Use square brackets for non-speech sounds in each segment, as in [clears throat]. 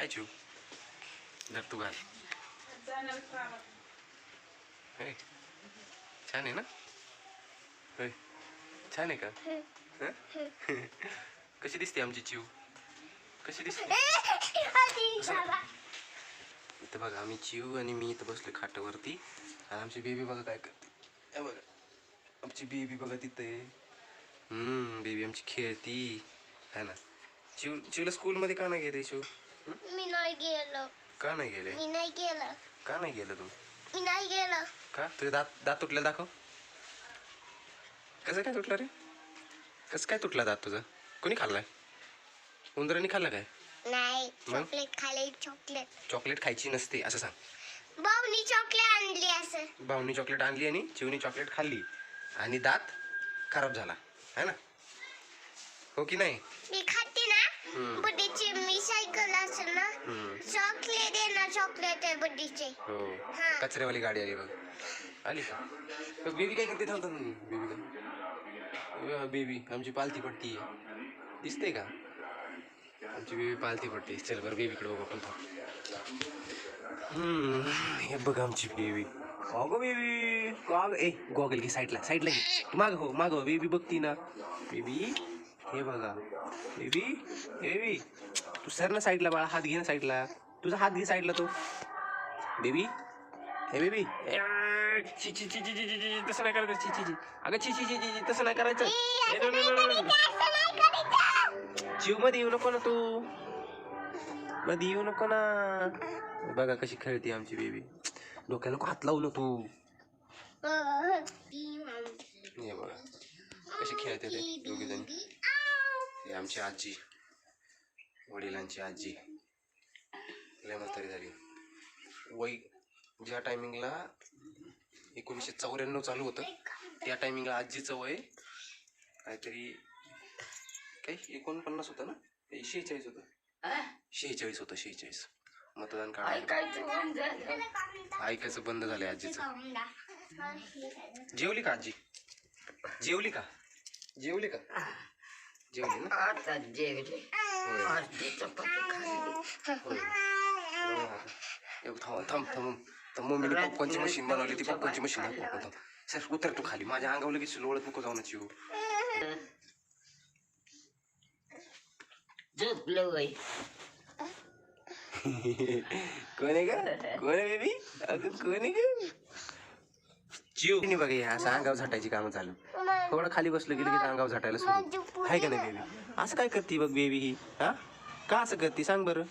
काय चिव जर तू घाल. छान आहे ना? होय. छान आहे का? कशी दिसते आमची चिव कशी दिसते? इथं बघा आम्ही चिव आणि मी इथं बसलो खाटावरती. आणि आमची बेबी बघा काय करते. बघा. आमची बेबी बघा तिथं आहे. हम्म बेबी आमची खेळती. है ना. चिव चिवला स्कूलमध्ये का नाही गेले शिव? मी नाही गेलो. का नाही गेले? मी नाही गेलो. का नाही गेलं तू मी नाही गेलो. का? तुझे दात दात तुटले दाखव. कसं काय तुटलं रे? कसं काय तुटला दात तुझा? कोणी खाल्लाय? उंदराने खाल्ला काय? नाही मग? चॉकलेट खाले चॉकलेट. चॉकलेट खायची नसते असं सांग. भाऊनी चॉकलेट आणली असं. भाऊनी चॉकलेट आणली आणि चिवनी चॉकलेट खाल्ली आणि दात खराब झाला. है ना? हो की नाही? मी खाते ना हम्म. बर्थडेची मी सायकल असेल ना हम्म. चॉकलेट बर्थडेचे हो. हा. कचऱ्यावाली गाडी आली बघ. आली का? बेबी काय करते? थांबतो बेबी काय बेबी आमची पालथी पट्टी आहे. दिसते का? आमची बेबी पालथी पट्टी आहे. चल बरं बेबीकडे बघू आपण थांब. हम्म, हे बघ आमची बेबी. अगो बेबी गॉग ए गॉगल घे साईडला साईडला घे. माग हो माग हो बेबी बघती ना. बेबी हे बघा. Baby baby. तू सर ना साईडला बाळा हात घे ना साईडला. तुझा हात घे साईडला तो बेबी हे बेबी ची ची ची ची ची ची ची तसं नाही करायचं ची ची ची अगं ची ची ची ची ची तसं नाही करायचं. जीवमध्ये येऊ नको ना तू मध्ये येऊ नको ना बघा कशी खेळते आमची बेबी डोक्याला हात लावू नको हे बघा कशी खेळते ते दोघे जण हे आमची आजी वडिलांची आजी लय म्हातारी झाली. वय ज्या टायमिंगला एकोणीसशे चौऱ्याण्णव चालू होतं त्या टायमिंगला आजीचं वय काहीतरी काही एकोणपन्नास होतं ना? काही शेहेचाळीस होतं. शेहेचाळीस होतं शेहेचाळीस. मतदान काढायला ऐकायचं बंद झालंय आजीचं. जेवली का आजी? जेवली का? जेवली का? जेवली ना? जेवले. होय. अर्धी चपाती खाल्ली होय. बघा. ए, थांब थांब थांब तर मम्मीने पप्पनची मशीन बनवली ती पप्पनची मशीन दाखव थांब सर उतर तू खाली माझ्या अंगावर लगेच लोळत नको जाऊ ना चिव झोपलं वय कोण आहे का कोण आहे बेबी अगं कोण आहे का चिव नाही बघा हे असं अंगावर झाटायची कामं चालू थोडं खाली बसलं की लगेच अंगावर झाटायला सुरू आहे का नाही बेबी असं काय करते बघ बेबी ही हा का असं करते सांग बरं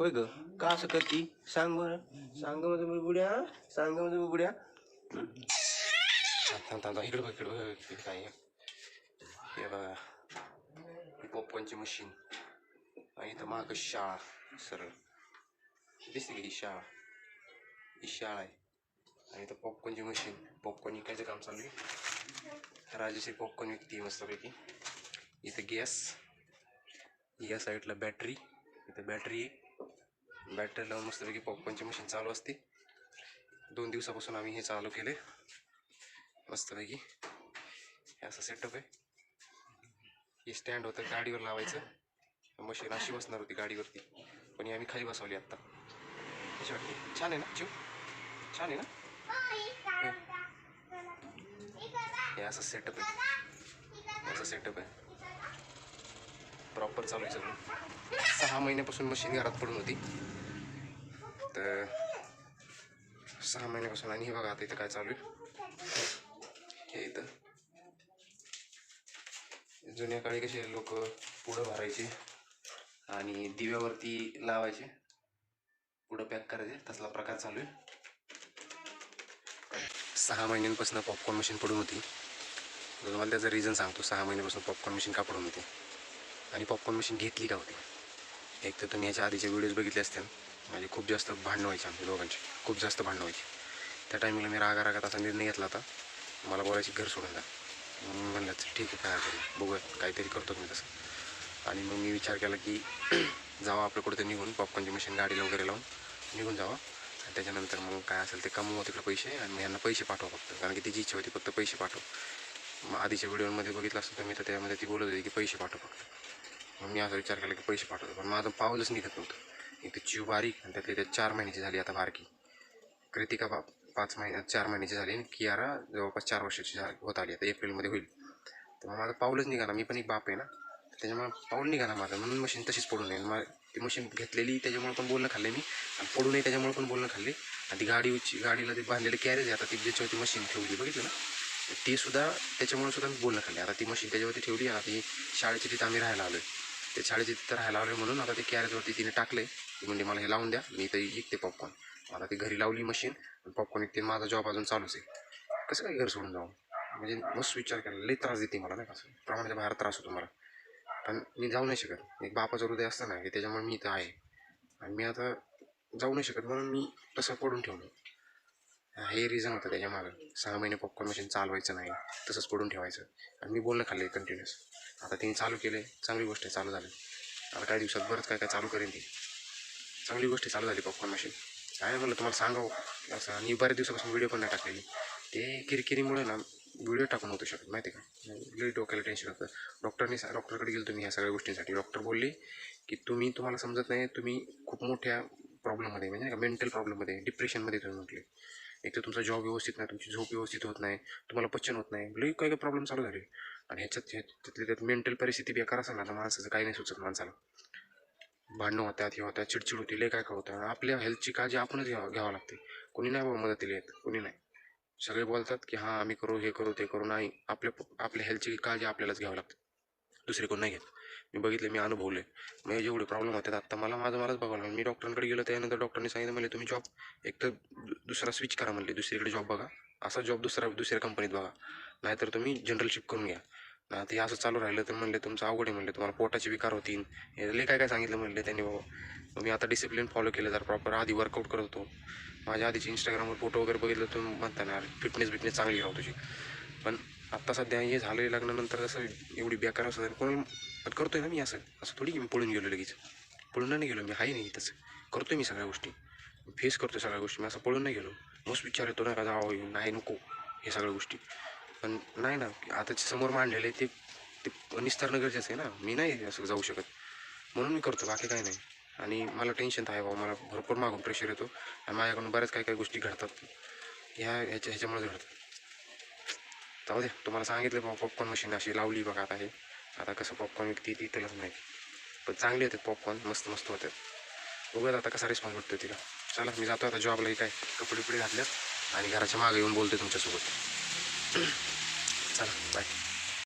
होय ग? का असं करती? सांग बरं. सांग माझं बुड्या सांग माझं बुड्या थांब थांब इकडे बघ इकडे बघ इकडे काय हे बघा. ही पॉपकॉर्नची मशीन. आणि इथं माग शाळा. सरळ. दिसते की ही शाळा? ही शाळा आहे. आणि इथं पॉपकॉर्नची मशीन. पॉपकॉर्न विकायचं काम चालू आहे. राजेश्री पॉपकॉर्न विकते मस्तपैकी. इथं गॅस. या साईडला बॅटरी. इथं बॅटरी आहे. बॅटरी लावून मस्तपैकी पॉपकॉर्नची मशीन चालू असते. दोन दिवसापासून आम्ही हे चालू केले मस्तपैकी. हे असं सेटअप आहे. हे स्टँड होतं गाडीवर लावायचं. मशीन अशी बसणार होती गाडीवरती. पण ही आम्ही खाली बसवली आत्ता कशी वाटते छान आहे ना? शिव? छान आहे ना? हे. असं सेटअप आहे. असं सेटअप आहे. प्रॉपर चालू आहे सगळं. सहा महिन्यापासून मशीन घरात पडून होती. तर सहा महिन्यापासून आणि हे बघा आता इथं काय चालू आहे. हे इथं. जुन्या काळी कसे लोक पुढं भरायचे आणि दिव्यावरती लावायचे. पुढं पॅक करायचे. तसला प्रकार चालू आहे. सहा महिन्यांपासून पॉपकॉर्न मशीन पडून होती. तुम्हाला त्याचं रिझन सांगतो. सहा महिन्यापासून पॉपकॉर्न मशीन का पडून होती? आणि पॉपकॉर्न मशीन घेतली का होती? एक तर तुम्ही याच्या आधीचे व्हिडिओज बघितले असतील. म्हणजे खूप जास्त भांडणं व्हायची आमच्या दोघांची. खूप जास्त भांडणं व्हायची. त्या टायमिंगला मी रागा रागात असा निर्णय घेतला होता. मला बोलायची घर सोडून जा म्हणलं ठीक आहे काय हरकत नाही बघूयात. काहीतरी करतो मी तसं. आणि मग मी विचार केला की [clears throat] जावा आपलं कुठं निघून. पॉपकॉर्नची मशीन गाडीला वगैरे लावून निघून जावा. आणि त्याच्यानंतर मग काय असेल ते कमवू तिकडे पैसे आणि मग यांना पैसे पाठवा फक्त. कारण की तिची इच्छा होती फक्त पैसे पाठव. मग आधीच्या व्हिडिओमध्ये बघितलं असतं तर मी तर त्यामध्ये ती बोलत होती की पैसे पाठव फक्त. मग मी असा विचार केला की पैसे पाठवतो. पण माझं पाऊलच निघत नव्हतं. एक तर चिव बारीक आणि त्यातली त्यात चार महिन्याची झाली आता बारकी. कृतिका बाप पाच महिन्यात चार महिन्याची झाली आणि कियारा जवळपास चार वर्षाची झाली होत आली. आता एप्रिलमध्ये होईल. तर मग माझं पाऊलच निघाला. मी पण एक बाप आहे ना. त्याच्यामुळे पाऊल निघाला माझं. म्हणून मशीन तशीच पडून नये मग ती मशीन घेतलेली त्याच्यामुळे पण बोलणं खाल्ले मी. आणि पडू नये त्याच्यामुळे पण बोलणं खाल्ले आणि ती गाडीची गाडीला ते बांधलेली कॅरेज आहे. आता ती ज्याच्यावरती मशीन ठेवली बघितलं ना? ती सुद्धा त्याच्यामुळे सुद्धा मी बोलणं खाल्ले आता ती मशीन त्याच्यावरती ठेवली आता ती शाळेची तिथं आम्ही राहायला आलो आहे ते शाळेची तिथं राहायला लावले म्हणून आता ते कॅरेजवरती तिने टाकले. ती म्हणजे मला हे लावून द्या मी इथं विकते पॉपकॉर्न आता ती घरी लावली मशीन आणि पॉपकॉर्न विकते माझा जॉब अजून चालूच आहे. कसं काय घर सोडून जाऊ? म्हणजे मस्त विचार केला लई त्रास देते मला नाही कसं प्रमाणाच्या बाहेर त्रास होतो मला. पण मी जाऊ नाही शकत. एक बापाचं हृदय असतं ना की त्याच्यामुळे मी इथं आहे. आणि मी आता जाऊ नाही शकत म्हणून मी तसं पडून ठेवलं. हे रिझन होतं त्याच्या मागं सहा महिने पॉपकॉर्न मशीन चालवायचं नाही. तसंच पडून ठेवायचं. आणि मी बोलणं खाल्ले कंटिन्युअस आता तिने चालू केले चांगली गोष्ट आहे चालू झाली. आता काही दिवसात बरंच काय काय चालू करेन ती. चांगली गोष्ट चालू झाली पॉपकॉर्न मशीन काय म्हणलं तुम्हाला सांगावं? असं आणि बऱ्याच दिवसापासून व्हिडिओ पण नाही टाकलेली. ते किरकिरीमुळे ना व्हिडिओ टाकून होतो शकत माहिती आहे का? लई डोक्याला टेन्शन होतं. डॉक्टरने डॉक्टरकडे गेलो तुम्ही ह्या सगळ्या गोष्टींसाठी. डॉक्टर बोलले की तुम्ही तुम्हाला समजत नाही तुम्ही खूप मोठ्या प्रॉब्लेममध्ये म्हणजे नाही का मेंटल प्रॉब्लेममध्ये डिप्रेशनमध्ये तुम्ही म्हटले. एक तर तुमचा जॉब व्यवस्थित नाही तुमची झोप व्यवस्थित होत नाही तुम्हाला पचन होत नाही लई काही काही प्रॉब्लेम चालू झाले. आणि ह्याच्यात त्यातली त्यात मेंटल परिस्थिती बेकार असेल ना तर माणसाचं काही नाही सुचत माणसाला. भांडणं होत्यात हे होतात चिडचिड होती लई काय काय होतं. आपल्या हेल्थची काळजी आपणच घ्यावं घ्यावं लागते. कोणी नाही बाबा मदतीला येत कोणी नाही. सगळे बोलतात की हां आम्ही करू हे करू ते करू. नाही आपल्या आपल्या हेल्थची काळजी आपल्यालाच घ्यावं लागते. दुसरे कोण नाही घेत. मी बघितले मी अनुभवले. मग जेवढे प्रॉब्लेम होतात आता मला माझं मलाच बघावं लागलं. मी डॉक्टरांकडे गेलो त्यानंतर डॉक्टरने सांगितलं म्हणजे तुम्ही जॉब एक तर दुसरा स्विच करा म्हणले. दुसरीकडे जॉब बघा. असा जॉब दुसरा दुसऱ्या कंपनीत बघा. नाहीतर तुम्ही जनरल करून घ्या. ना ते असं चालू राहिलं तर म्हणले तुमचं अवघड आहे म्हणले. तुम्हाला पोटाचे विकार होतील. हे काय काय सांगितलं म्हणले त्यांनी बाबा. मी आता डिसिप्लिन फॉलो केलं जर प्रॉपर आधी वर्कआउट करत होतो. माझ्या आधीचे इंस्टाग्रामवर फोटो वगैरे बघितलं तुम्ही म्हणता ना फिटनेस बिटनेस चांगली राहू तुझी. पण आत्ता सध्या हे झालं आहे लग्नानंतर असं एवढी बेकार असं कोणी पण करतोय ना मी असं. असं थोडी की मी पळून गेलो लगेच. पळून नाही गेलो मी आहे नाही तसं. करतोय मी सगळ्या गोष्टी. फेस करतोय सगळ्या गोष्टी. मी असं पळून नाही गेलो. मस्त विचार येतो ना का जावं नाही नको. हे सगळ्या गोष्टी. पण नाही ना आताचे समोर मांडलेले ते ते निस्तारणं गरजेचं आहे ना. मी नाही असं जाऊ शकत. म्हणून मी करतो बाकी काही नाही. आणि मला टेन्शन तर आहे बाबा मला भरपूर मागून प्रेशर येतो. आणि माझ्याकडून बऱ्याच काही काही गोष्टी घडतात. ह्या ह्याच्या ह्याच्यामुळेच घडतात. जाऊ दे तुम्हाला सांगितलं बाबा पॉपकॉर्न मशीन अशी लावली बघा आता हे. आता कसं पॉपकॉर्न विकते ती त्यालाच माहिती. पण चांगले होते पॉपकॉर्न मस्त मस्त होते. बघूयात आता कसा रिस्पॉन्स भेटतो तिला. चला मी जातो आता जॉबला काय कपडे बिपडे घातल्यात आणि घराच्या मागे येऊन बोलते तुमच्यासोबत. [clears throat] चला बाय